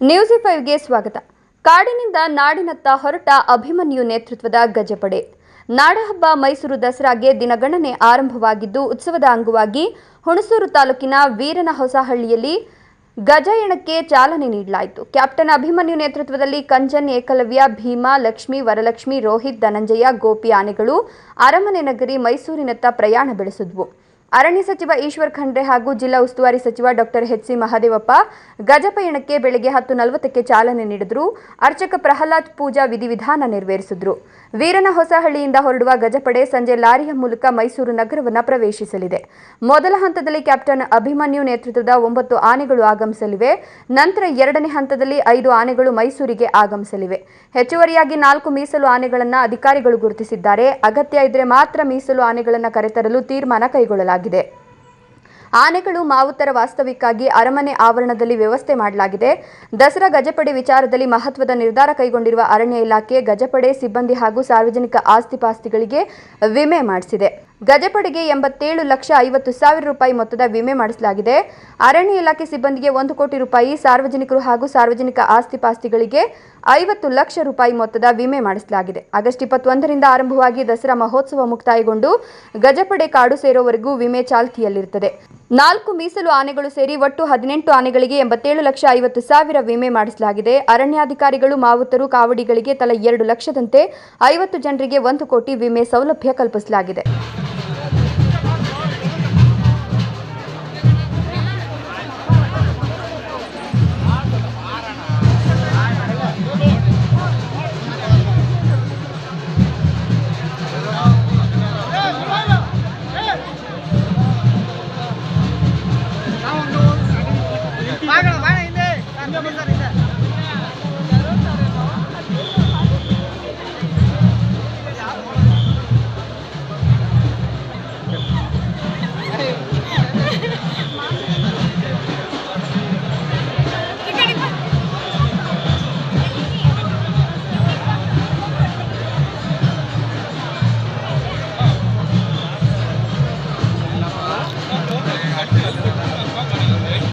News ಫೈವ್ಗೆ ಸ್ವಾಗತ. ಕಾಡಿನಿಂದ ನಾಡಿನತ್ತ ಹೊರಟ ಅಭಿಮನ್ಯು ನೇತೃತ್ವದ ಗಜಪಡೆ. ನಾಡಹಬ್ಬ ಮೈಸೂರು ದಸರಾಗೆ ದಿನಗಣನೆ ಆರಂಭವಾಗಿದ್ದು, ಉತ್ಸವದ ಅಂಗವಾಗಿ ಹುಣಸೂರು ತಾಲೂಕಿನ ವೀರನ ಹೊಸಹಳ್ಳಿಯಲ್ಲಿ ಗಜಯಣಕ್ಕೆ ಚಾಲನೆ ನೀಡಲಾಯಿತು. ಕ್ಯಾಪ್ಟನ್ ಅಭಿಮನ್ಯು ನೇತೃತ್ವದಲ್ಲಿ ಕಂಜನ್ ಏಕಲವ್ಯ, ಭೀಮಾ, ಲಕ್ಷ್ಮಿ, ವರಲಕ್ಷ್ಮಿ, ರೋಹಿತ್, ಧನಂಜಯ, ಗೋಪಿ, ಆನೆಗಳು ಅರಮನೆ ನಗರಿ ಮೈಸೂರಿನತ್ತ ಪ್ರಯಾಣ ಬೆಳೆಸಿದ್ವು. ಅರಣ್ಯ ಸಚಿವ ಈಶ್ವರ್ ಖಂಡ್ರೆ ಹಾಗೂ ಜಿಲ್ಲಾ ಉಸ್ತುವಾರಿ ಸಚಿವ ಡಾಕ್ಟರ್ ಎಚ್ ಸಿ ಮಹದೇವಪ್ಪ ಗಜಪಯಣಕ್ಕೆ ಬೆಳಗ್ಗೆ ಹತ್ತು ನಲವತ್ತಕ್ಕೆ ಚಾಲನೆ ನೀಡಿದ್ರು. ಅರ್ಚಕ ಪ್ರಹ್ಲಾದ್ ಪೂಜಾ ವಿಧಿವಿಧಾನ ನೆರವೇರಿಸಿದ್ರು. ವೀರನ ಹೊಸಹಳ್ಳಿಯಿಂದ ಹೊರಡುವ ಗಜಪಡೆ ಸಂಜೆ ಲಾರಿಯ ಮೂಲಕ ಮೈಸೂರು ನಗರವನ್ನು ಪ್ರವೇಶಿಸಲಿದೆ. ಮೊದಲ ಹಂತದಲ್ಲಿ ಕ್ಯಾಪ್ಟನ್ ಅಭಿಮನ್ಯು ನೇತೃತ್ವದ ಒಂಬತ್ತು ಆನೆಗಳು ಆಗಮಿಸಲಿವೆ. ನಂತರ ಎರಡನೇ ಹಂತದಲ್ಲಿ ಐದು ಆನೆಗಳು ಮೈಸೂರಿಗೆ ಆಗಮಿಸಲಿವೆ. ಹೆಚ್ಚುವರಿಯಾಗಿ ನಾಲ್ಕು ಮೀಸಲು ಆನೆಗಳನ್ನು ಅಧಿಕಾರಿಗಳು ಗುರುತಿಸಿದ್ದಾರೆ. ಅಗತ್ಯ ಇದ್ರೆ ಮಾತ್ರ ಮೀಸಲು ಆನೆಗಳನ್ನು ಕರೆತರಲು ತೀರ್ಮಾನ ಕೈಗೊಳ್ಳಲಾಗಿದೆ. ಆನೆಗಳು ಮಾವುತರ ವಾಸ್ತವಿಕ್ಕಾಗಿ ಅರಮನೆ ಆವರಣದಲ್ಲಿ ವ್ಯವಸ್ಥೆ ಮಾಡಲಾಗಿದೆ. ದಸರಾ ಗಜಪಡೆ ವಿಚಾರದಲ್ಲಿ ಮಹತ್ವದ ನಿರ್ಧಾರ ಕೈಗೊಂಡಿರುವ ಅರಣ್ಯ ಇಲಾಖೆ ಗಜಪಡೆ, ಸಿಬ್ಬಂದಿ ಹಾಗೂ ಸಾರ್ವಜನಿಕ ಆಸ್ತಿಪಾಸ್ತಿಗಳಿಗೆ ವಿಮೆ ಮಾಡಿಸಿದೆ. ಗಜಪಡೆಗೆ ಎಂಬತ್ತೇಳು ಲಕ್ಷ ಐವತ್ತು ಸಾವಿರ ರೂಪಾಯಿ ಮೊತ್ತದ ವಿಮೆ ಮಾಡಿಸಲಾಗಿದೆ. ಅರಣ್ಯ ಇಲಾಖೆ ಸಿಬ್ಬಂದಿಗೆ ಒಂದು ಕೋಟಿ ರೂಪಾಯಿ ಸಾರ್ವಜನಿಕರು ಹಾಗೂ ಸಾರ್ವಜನಿಕ ಆಸ್ತಿಪಾಸ್ತಿಗಳಿಗೆ ಐವತ್ತು ಲಕ್ಷ ರೂಪಾಯಿ ಮೊತ್ತದ ವಿಮೆ ಮಾಡಿಸಲಾಗಿದೆ. ಆಗಸ್ಟ್ ಇಪ್ಪತ್ತೊಂದರಿಂದ ಆರಂಭವಾಗಿ ದಸರಾ ಮಹೋತ್ಸವ ಮುಕ್ತಾಯಗೊಂಡು ಗಜಪಡೆ ಕಾಡು ಸೇರೋವರೆಗೂ ವಿಮೆ ಚಾಲ್ತಿಯಲ್ಲಿರುತ್ತದೆ. ನಾಲ್ಕು ಮೀಸಲು ಆನೆಗಳು ಸೇರಿ ಒಟ್ಟು ಹದಿನೆಂಟು ಆನೆಗಳಿಗೆ ಎಂಬತ್ತೇಳು ಲಕ್ಷ ಐವತ್ತು ಸಾವಿರ ವಿಮೆ ಮಾಡಿಸಲಾಗಿದೆ. ಅರಣ್ಯಾಧಿಕಾರಿಗಳು ಮಾವುತರು ಕಾವಡಿಗಳಿಗೆ ತಲಾ ಎರಡು ಲಕ್ಷದಂತೆ ಐವತ್ತು ಜನರಿಗೆ ಒಂದು ಕೋಟಿ ವಿಮೆ ಸೌಲಭ್ಯ ಕಲ್ಪಿಸಲಾಗಿದೆ. வாங்க வாங்க இந்த